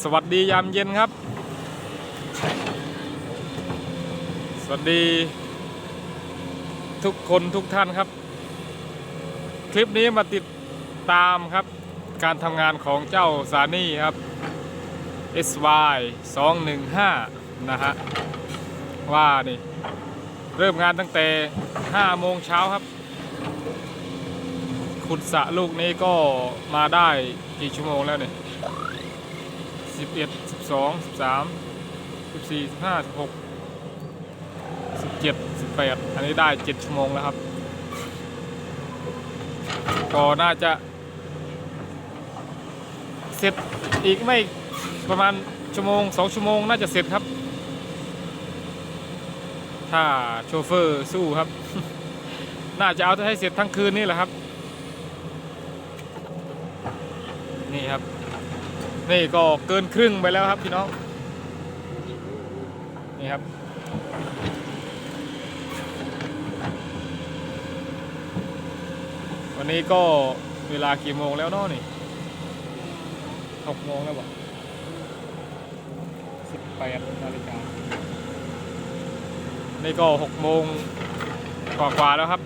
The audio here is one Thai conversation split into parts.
สวัสดียามเย็นครับ สวัสดี ทุกคนทุกท่านครับ คลิปนี้มาติดตามครับ การทำงานของเจ้าซานี่ครับ SY 215นะฮะว่านี่ เริ่มงานตั้งแต่ 5 โมงเช้าครับ ขุดสระลูกนี้ก็มาได้กี่ชั่วโมงแล้วเนี่ย สิบเอ็ดสิบสองสิบสามสิบสี่สิบห้าสิบหกสิบเจ็ดสิบแปดอันนี้ได้เจ็ดชั่วโมงแล้วครับ ก็น่าจะ เสร็จอีกไม่ประมาณชั่วโมงสองชั่วโมงน่าจะเสร็จครับ ถ้าโชเฟอร์สู้ครับ น่าจะเอาให้เสร็จทั้งคืนนี่แหละครับ นี่ครับ นี่ก็เกินครึ่งไปแล้วครับพี่น้อง นี่ครับ วันนี้ก็เวลากี่โมงแล้วเนาะนี่หกโมงแล้วบ่สิบแปดนาฬิกานี่ก็หกโมงกว่าๆแล้วครับ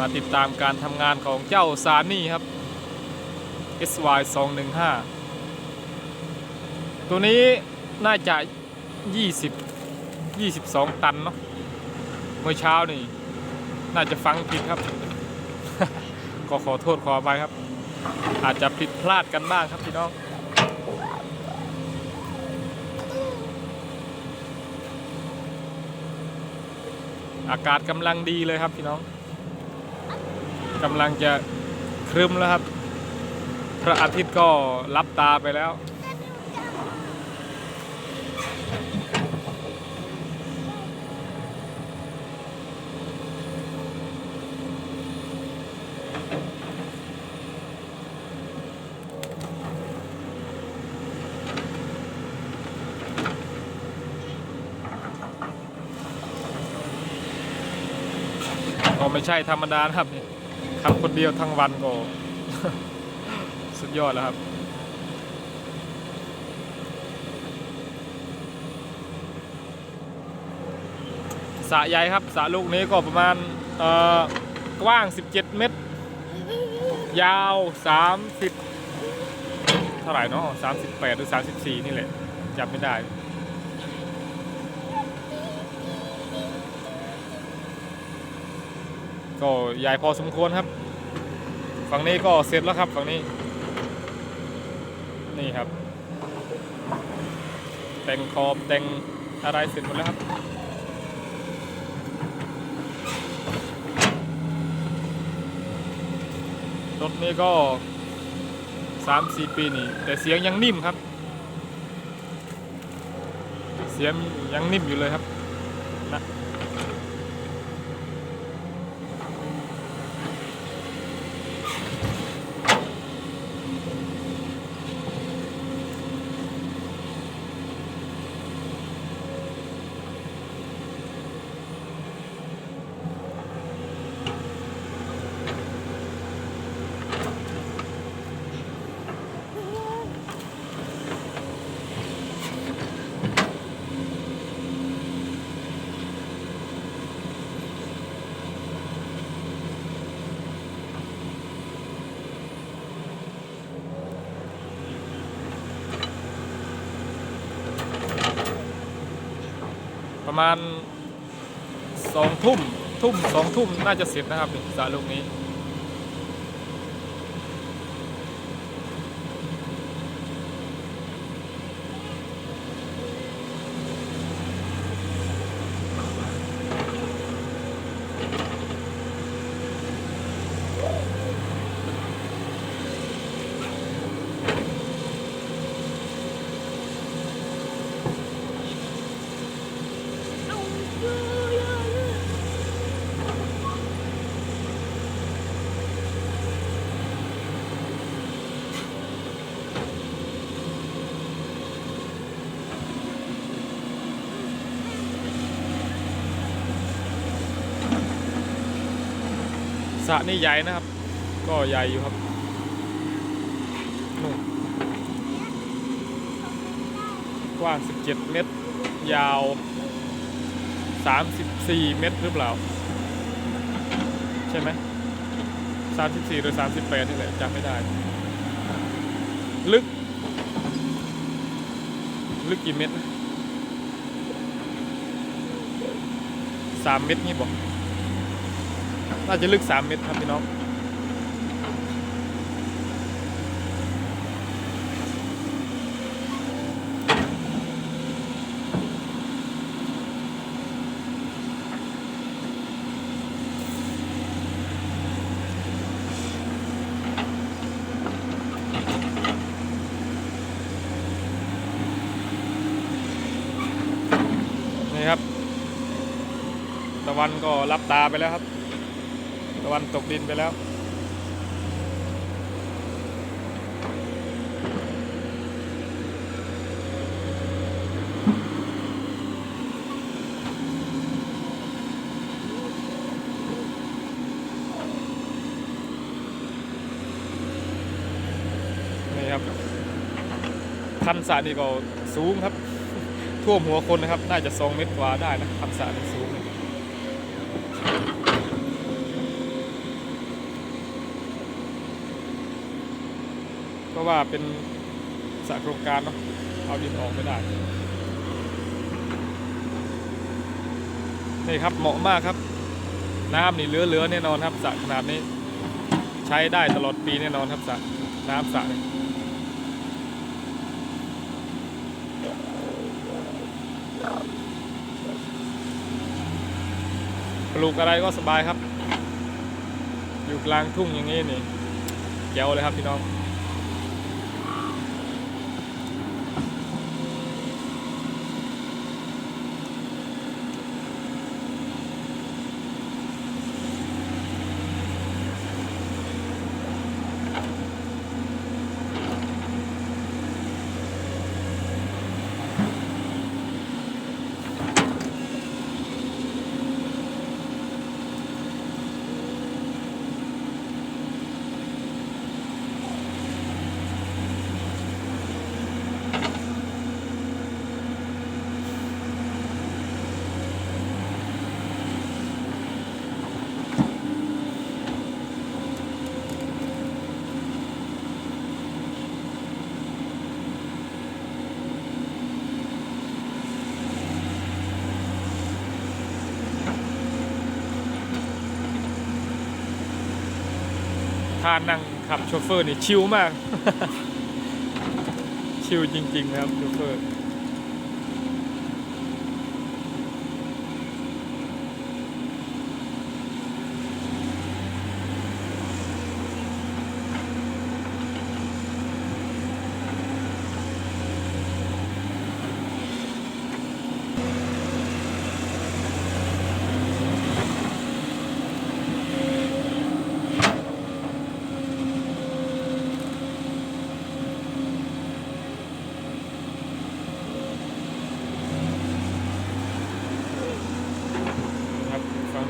มาติดตามการทำงานของเจ้าซานี่ครับ SY 215ตัวนี้น่าจะ 20 22 ตันเนาะเมื่อเช้านี่ น่าจะฟังผิดครับ ก็ขอโทษขอไปครับ อาจจะผิดพลาดกันบ้างครับพี่น้องอากาศกำลังดีเลยครับพี่น้อง กำลังจะครึ้มแล้วครับ พระอาทิตย์ก็รับตาไปแล้ว ก็ไม่ใช่ธรรมดานะครับนี่ ทำคนเดียวทั้งวันก็สุดยอดแล้วครับ สระใหญ่ครับสระลูกนี้ก็ประมาณเออกว้าง 17 เมตร ยาว 30 เท่าไหร่เนาะ38 หรือ 34 นี่แหละจำไม่ได้ ก็ใหญ่พอสมควรครับ ฝั่งนี้ก็เสร็จแล้วครับฝั่งนี้ นี่ครับ แต่งขอบแต่งอะไรเสร็จหมดแล้วครับรถนี้ก็สามสี่ปีนี่ แต่เสียงยังนิ่มครับ เสียงยังนิ่มอยู่เลยครับนะ มาณสองทุ่มทุ่มสองทุ่มน่าจะเสร็จนะครับนี่สระลูกนี้ ระนี่ใหญ่นะครับ ก็ใหญ่อยู่ครับนู่นกว้าง 17 เมตร ยาว 34 เมตรหรือเปล่า ใช่ไหม34 หรือ 38 นี่แหละจำไม่ได้ ลึก ลึกกี่เมตรนะสามเมตรนี่บอก น่าจะลึกสามเมตรครับพี่น้องนี่ครับตะวันก็รับตาไปแล้วครับ วันตกดินไปแล้วนี่ครับคันสระนี่ก็สูงครับ ท่วมหัวคนนะครับ น่าจะสองเมตรกว่าได้นะคันสระนี่สูงเลยเพ ราะว่าเป็นสระโครงการเนาะเอาดินออกไม่ได้ นี่ครับเหมาะมากครับ น้ำนี่เหลือๆแน่นอนครับสระขนาดนี้ ใช้ได้ตลอดปีแน่นอนครับสระน้ำสระนี่ปลูกอะไรก็สบายครับ อยู่กลางทุ่งอย่างนี้นี่แจ๋วเลยครับพี่น้อง ท่านั่งขับโชเฟอร์นี่ชิลมาก ชิลจริงๆนะครับโชเฟอร์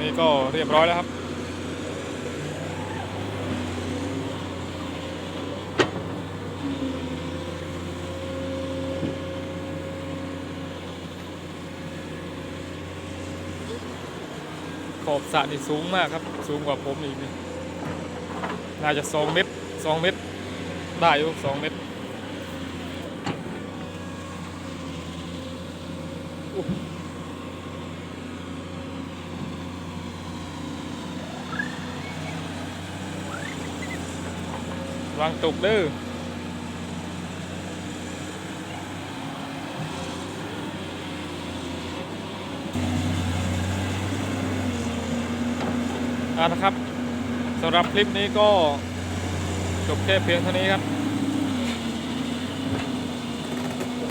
นี้ก็เรียบร้อยแล้วครับ ขอบสระนี่สูงมากครับ สูงกว่าผมอีกนี่น่าจะสองเมตรสองเมตร ได้อยู่สองเมตร วางตกเด้อเอาละครับสำหรับคลิปนี้ก็จบแค่เพียงเท่านี้ครับ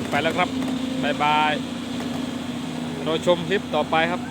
ไปแล้วครับ บ๊ายบายเราชมคลิปต่อไปครับ